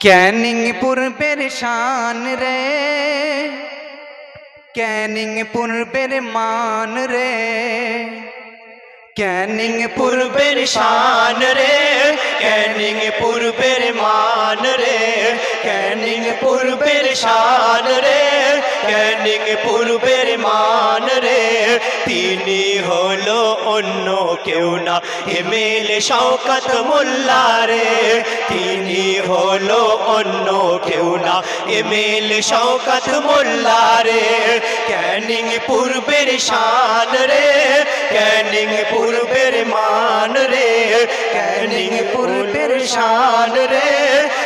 ক্যানিং পূর্বের শান রে। ক্যানিং পূর্বের মান রে। ক্যানিং পূর্বের শান রে। ক্যানিং পূর্বের মান রে। ক্যানিং পূর্বের শান রে, ক্যানিং পূর্বের মান রে। তিনি হলো অন্য কেউ না এমএল শওকত, মোল্লা রে। তিনি হলো অন্য কেউ না এমএল শওকত, মোল্লা রে। ক্যানিং পূর্বের শান রে, ক্যানিং পূর্বের মান রে। ক্যানিং পূর্বের শান রে।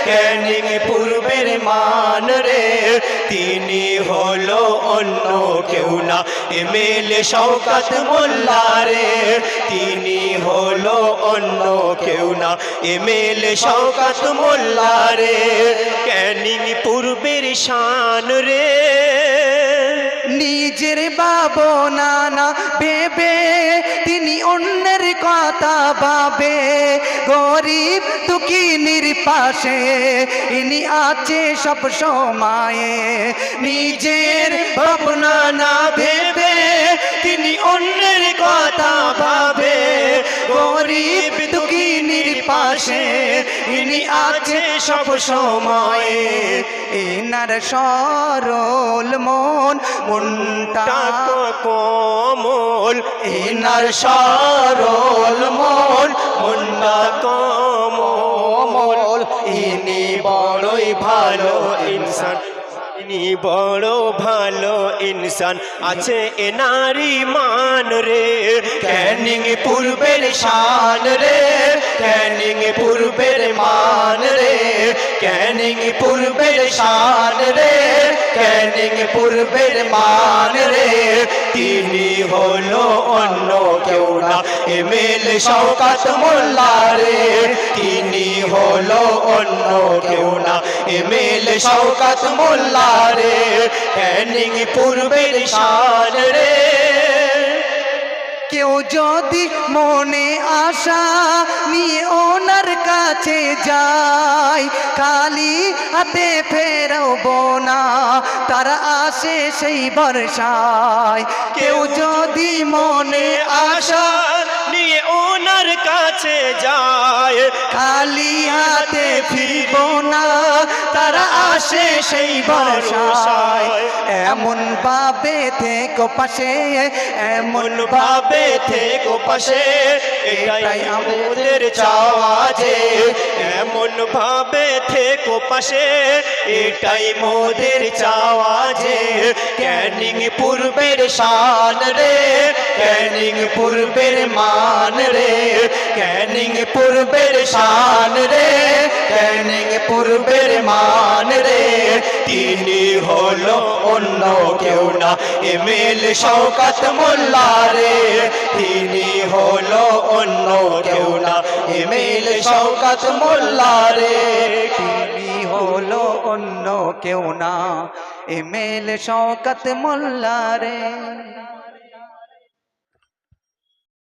ক্যানিং পূর্বের মান রে। তিনি হলো অন্য কেউ না। এমএল শওকত মোল্লা রে। তিনি হলো অন্য কেউ না। এমএল শওকত মোল্লা রে। ক্যানিং পূর্বের শান রে। নিজের বাবো নানা ভেবে অন্যের বাবে গরিব দুঃখিনীর পাশে ইনি আছে সব সময়ে। নিজের ভাবনা না ভেবে তিনি অন্যের কথা ভাবে। গরিব পাশে, ইনি আছে সব সময়ে। এনার সরল মন, মনটা কোমল। এনার সরল মন মুন্না কোমল। ইনি বড়ই ভালো ইনসান। ইনি বড় ভালো ইনসান। আছে এনারি মান রে। ক্যানিং পূর্বের শান রে। ক্যানিং পূর্বের মান রে। ক্যানিং পূর্বের শান রে। ক্যানিং পূর্বের মান রে, তিনি হলো অন্য কেউ না। এমএল শওকাত মোল্লা রে, তিনি হলো অন্য কেউ না। এমএল শওকাত মোল্লা রে ক্যানিং পূর্বের শান রে। কেউ যদি মনে আশা নিয়ে ওনার কাছে যায়, খালি হাতে ফেরব না তারা আসে সেই বর্ষায়। কেউ যদি মনে আশা নিয়ে ওনার কাছে যায়। খালি হাতে ফিরব না তারা আসে সেই বর্ষায় এমন ভাবে থেকো পাশে এমন মন ভাবে থেকো পাশে এটাই আমাদের চাওয়া যে। এমন ভাবে থেকো পাশে এটাই মোদের চাওয়া যে। ক্যানিং পূর্বের শান রে ক্যানিং পূর্বের মান রে, ক্যানিং পূর্বের শান রে, ক্যানিং পূর্বের মান রে। তিনি হলো অন্য কেউ না এমএল শওকত মোল্লা রে। তিনি হলো অন্য কেউ না এমএল শওকত মোল্লা রে। তিনি হলো অন্য কেউ না এমেল শওকত মোল্লা রে।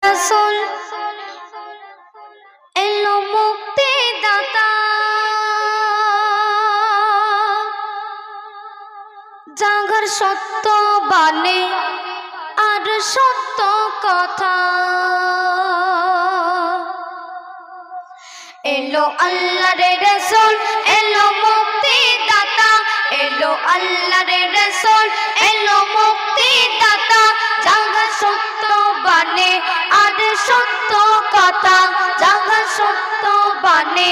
রসুল এলো মুক্তি দাতা জাগর সত্য বানে আর সত্য কথা। এলো আল্লাহ রে রসুল, এলো মুক্তি দাতা এলো আল্লাহ রে রসুল, এলো মুক্তি দাতা জাগা সত্য বানে, আর সত্য কথা জাগা সত্য বানে,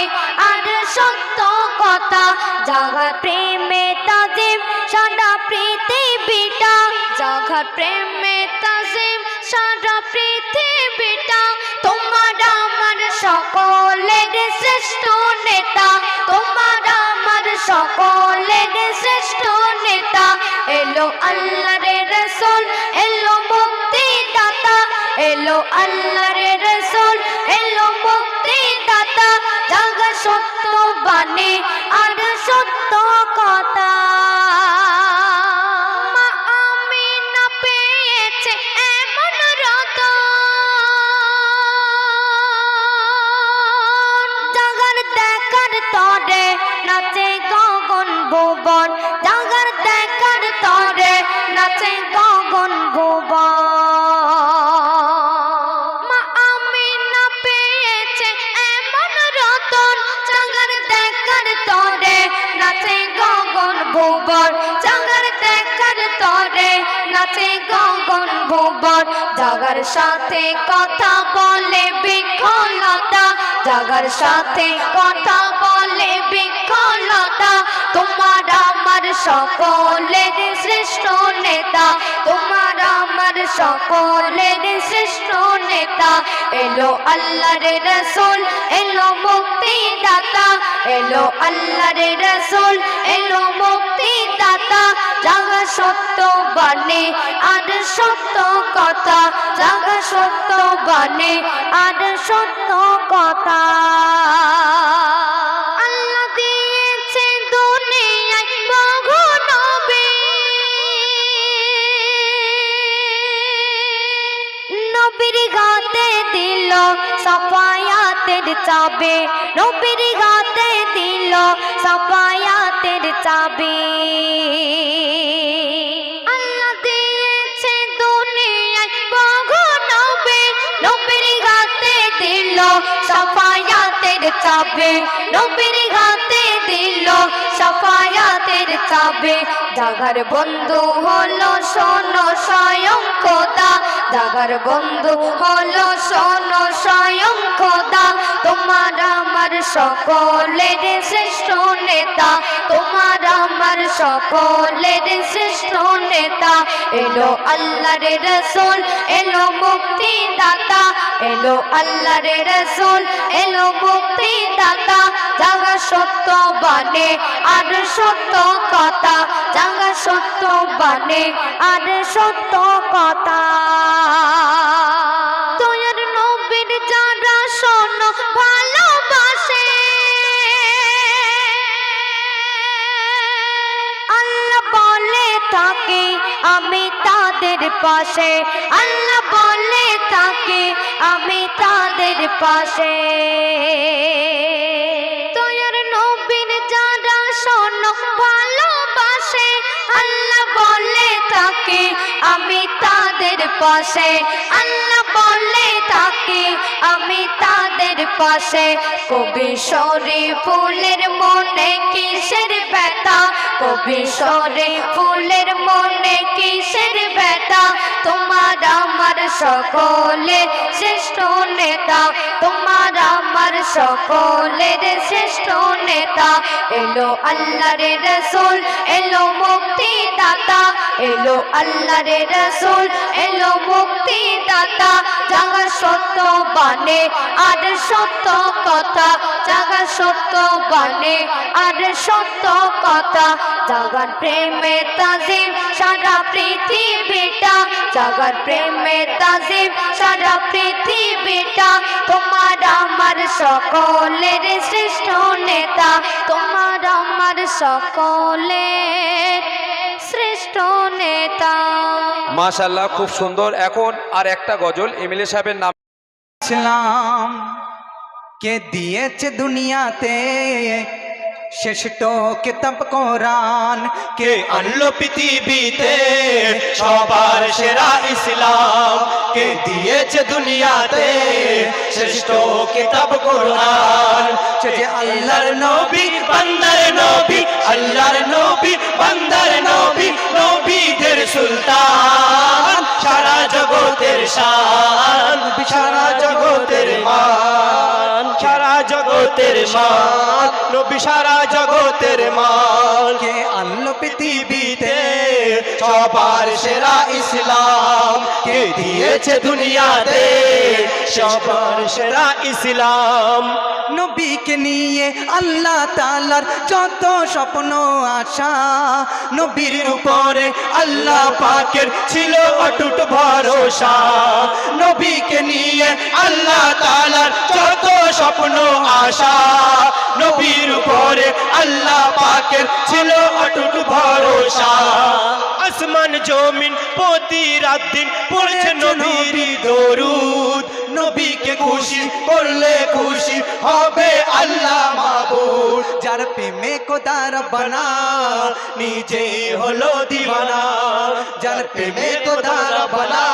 আর সত্য কথা জাগা প্রেমে তাজিম, সারা পৃথিবীটা জাগা প্রেমে তাজিম, সারা পৃথিবীটা, তোমার আমার সকলের শ্রেষ্ঠ নেতা, তোমার আমার সকলের শ্রেষ্ঠ নেতা, এলো আল্লাহ রে রসুল আল্লাহর রসুল, এলো মুক্তি দাতা জাগা সত্য বাণী আর সত্য কথা। নাচে গগন ভুবন। জাগার দেখার তরে নাচে গগন ভুবন। নাচে গগন ভুবন জাগার সাথে কথা বলে বিকলতা, জাগার সাথে কথা বলে বিকলতা, তোমার আমার সকলের শ্রেষ্ঠ নেতা সকলের শ্রেষ্ঠ নেতা। এলো আল্লাহর রসুল, এলো মুক্তি দাতা এলো আল্লাহর রসুল, এলো মুক্তি দাতা জাগা সত্য বাণী আর সত্য কথা। জাগা সত্য বাণী আর সত্য কথা। চাবে নবীর গাতে দিল সাফায়াতের চাবে চাবে নবীর গাতে দিল সাফায়াতের চাবে জাগার বন্ধু হলো শোনো স্বয়ং খোদা জাগার বন্ধু হলো শোনো স্বয়ং খোদা তোমার আমার সকলের শ্রেষ্ঠ নেতা। তোমার আমার সকলের শ্রেষ্ঠ নেতা। এলো আল্লাহর রসুল, এলো মুক্তি দাতা এলো আল্লাহর রসুল, এলো মুক্তি দাতা জাগা সত্য বানে আর সত্য কথা। জাগা সত্য বানে আর সত্য কথা। থাকে আমি তাদের পাশে। আল্লাহ বলে থাকি আমি তাদের পাশে। তোর নবীন যারা শোনো ভালোবাসে, আল্লাহ বলে থাকি আমি তাদের পাশে। আল্লাহ থাকে আমি তাদের পাশে। কবি সরে ফুলের মনে কিসের ব্যথা? কবি সরে ফুলের মনে কিসের ব্যথা? তোমার আমার সকলের শ্রেষ্ঠ নেতা। তোমার আমার সকলের শ্রেষ্ঠ নেতা। এলো আল্লাহর রসুল, এলো মুক্তি দাতা এলো আল্লাহর রসুল, এলো মুক্তি দাতা জাগা সত্য বানে, আর সত্য কথা, জাগা সত্য বানে, আর সত্য কথা। জাগার প্রেমে তাজিম, সারা পৃথিবীটা। জাগার প্রেমে তাজিম, সারা পৃথিবীটা। তোমার আমার সকলের শ্রেষ্ঠ নেতা, তোমার আমার সকলের মাশাল্লাহ খুব সুন্দর। এখন আর একটা গজল এমএলএ সাহেবের নাম ইসলাম কে দিয়েছে দুনিয়াতে শ্রেষ্ঠ কিতাব কোরআন। কে আনলো পৃথিবীতে সবার সেরা ইসলাম। কে দিয়েছে দুনিয়াতে শ্রেষ্ঠ কিতাব কোরআন। সে যে আল্লাহর নবী, বান্দার নবী, আল্লাহর নবী, বান্দার নবী নবীদের সুলতান সারা জগতের শান। সারা জগতের মান সারা জগতের মান। নবী সারা জগতের মান। কে আনলো পৃথিবীতে? পৃথিবীতে সবার সেরা ইসলাম। কে দিয়েছে দুনিয়াতে? সবার সেরা ইসলাম। নবীকে নিয়ে আল্লাহ তালার যত স্বপ্ন আশা নবীর উপরে আল্লাহ পাকের ছিল অটুট ভরসা। নবীকে নিয়ে আল্লাহ তালার যত স্বপ্ন আশা নবীর উপরে আল্লাহ পাকের ছিল অটুট ভরসা। আসমান জমিন প্রতি রাত দিন পড়ছে নবীর দরুদ। নবীকে খুশি করলে খুশি হবে আল্লাহ মাবুদ। যার প্রেমে কোদার বানা, নিজে হলো দিওয়ানা। যার প্রেমে কোদার বলা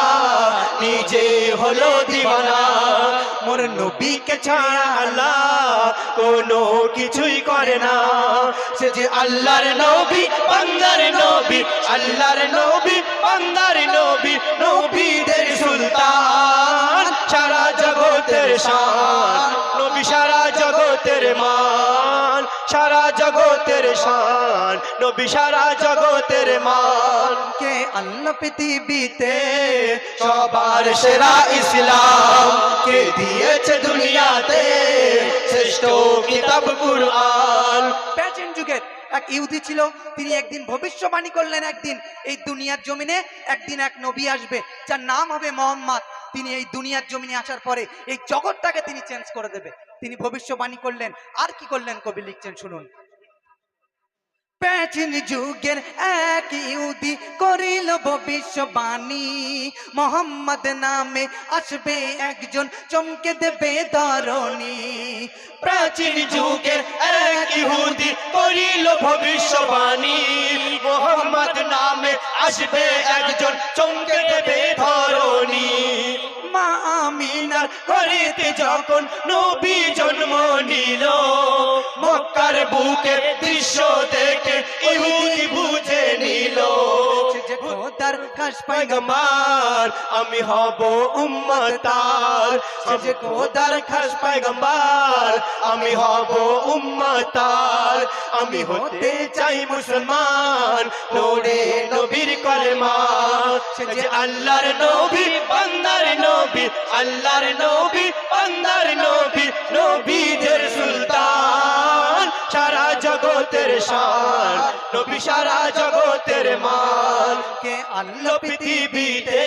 নিজে হলো দিওয়ানা। মোর নবীকে ছাড়া আল্লাহ কোনো কিছুই করে না। সে যে আল্লাহর নবী, বান্দার নবী, আল্লাহর নবী, বান্দার নবী, নবীদের সুলতান সারা জগতের শান নবী সারা জগতের মান সারা জগতের শান নবী সারা জগতের মান। কে আল্লাহ পৃথিবীতে সবার সেরা ইসলাম কে দিয়েছে দুনিয়াতে শ্রেষ্ঠ কিতাব কুরআন। প্রাচীন যুগের এক ইহুদি ছিল তিনি একদিন ভবিষ্যবাণী করলেন একদিন এই দুনিয়ার জমিনে একদিন এক নবী আসবে যার নাম হবে মোহাম্মদ। তিনি এই দুনিয়ার জমিনে আসার পরে এই জগৎটাকে তিনি চেঞ্জ করে দেবে। তিনি ভবিষ্যবাণী করলেন। আর কি করলেন কবি লিখছেন, শুনুন। প্রাচীন যুগের এক ইহুদি করিল ভবিষ্যবাণী। মোহাম্মদ নামে আসবে একজন চমকে দেবে ধরণী। প্রাচীন যুগের এক ইহুদি করিল ভবিষ্যবাণী। মোহাম্মদ নামে আসবে একজন চমকে দেবে ধরণী। মা আমিনার করিতে যখন নবী জন্ম নিল মক্কার বুকে দৃশ্য দেখে ইহুদি বুঝে নিল। খোদার খাস পয়গম্বর আমি হব উম্মতার। সে যে খোদার খাস পয়গম্বর আমি হব উম্মতার। আমি হতে চাই মুসলমান পড়ে নবীর কলেমা। সে যে আল্লাহর নবী বান্দার নবী আল্লাহর নবী বান্দার নবী নবীদের শান নবী সারা জগতের মান। কে আল্লাহ পৃথিবীতে?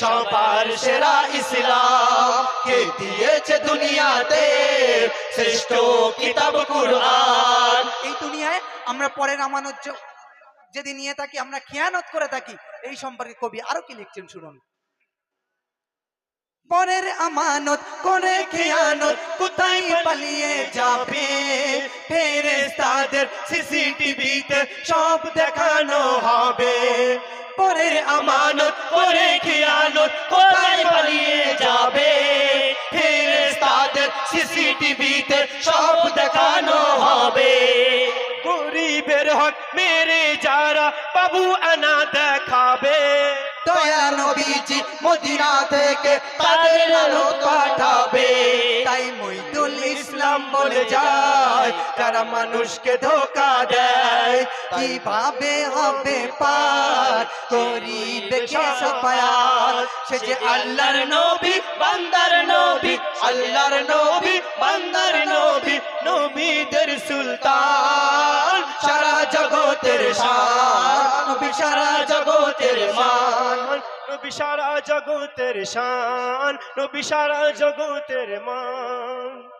সবার সেরা ইসলাম। কে দিয়েছে দুনিয়াতে? শ্রেষ্ঠ কিতাব কুরআন। এই দুনিয়ায় আমরা পরের আমানত যদি নিয়ে থাকি, আমরা খেয়ানত করে থাকি, এই সম্পর্কে কবি আরও কি লিখছেন শুনুন? পরের আমানত করে খেয়ানত, কোথায় পালিয়ে যাবে? ফেরেশতাদের সিসিটিভিতে সব দেখানো হবে। পরের আমানত করে খেয়ানত কোথায় পালিয়ে যাবে? ফেরেশতাদের সিসিটিভিতে সব দেখানো হবে। গরিবের হক মেরে যারা বাবু আনা দেখাবে। দয়া নবীজি মদিনা থেকে তাদের আলো পাঠাবে। তাই মইদুল ইসলাম বলে যায় যারা মানুষকে ধোকা দেয়। কীভাবে হবে পার? করিবে কে সফায়াত। সে যে আল্লাহর নবী, বান্দার নবী, আল্লাহর নবী, বান্দার নবী, নবীদের সুলতান। সারা জগতের শান, নবী সারা জগতের মান। নবী সারা জগতের শান, নবী সারা জগতের মান।